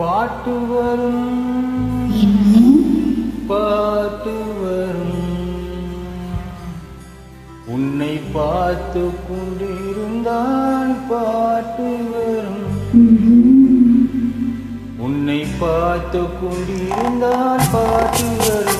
பாட்டு வரும். பாட்டு வரும். உன்னை பார்த்து கொண்டிருந்தான் பாட்டு வரும். உன்னை பார்த்து கொண்டிருந்தான் பாட்டு வரும்.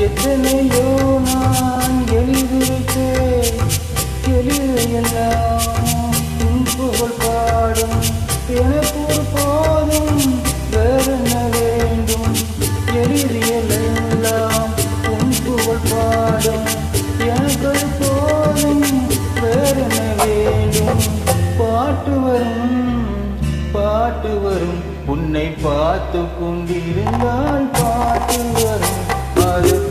எத்தனையோ நான் எழுதி எழுதையெல்லாம் உன் புகழ் பாடும். எனக்கு ஒரு போதும் வேறென்ன வேண்டும்? எழுதியெல்லாம் உன் புகழ் பாடும். எனக்கு ஒரு போதும் வேறென்ன வேண்டும்? பாட்டு வரும் பாட்டு வரும். உன்னை பார்த்து கொண்டிருந்தால் பாட்டு வரும். அது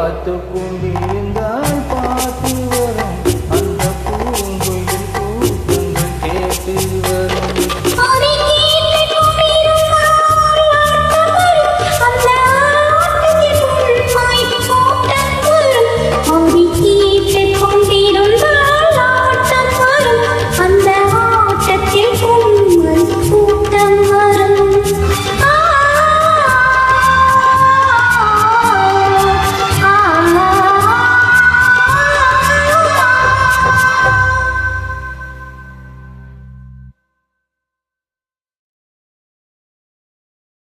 காத்து கும்பீர்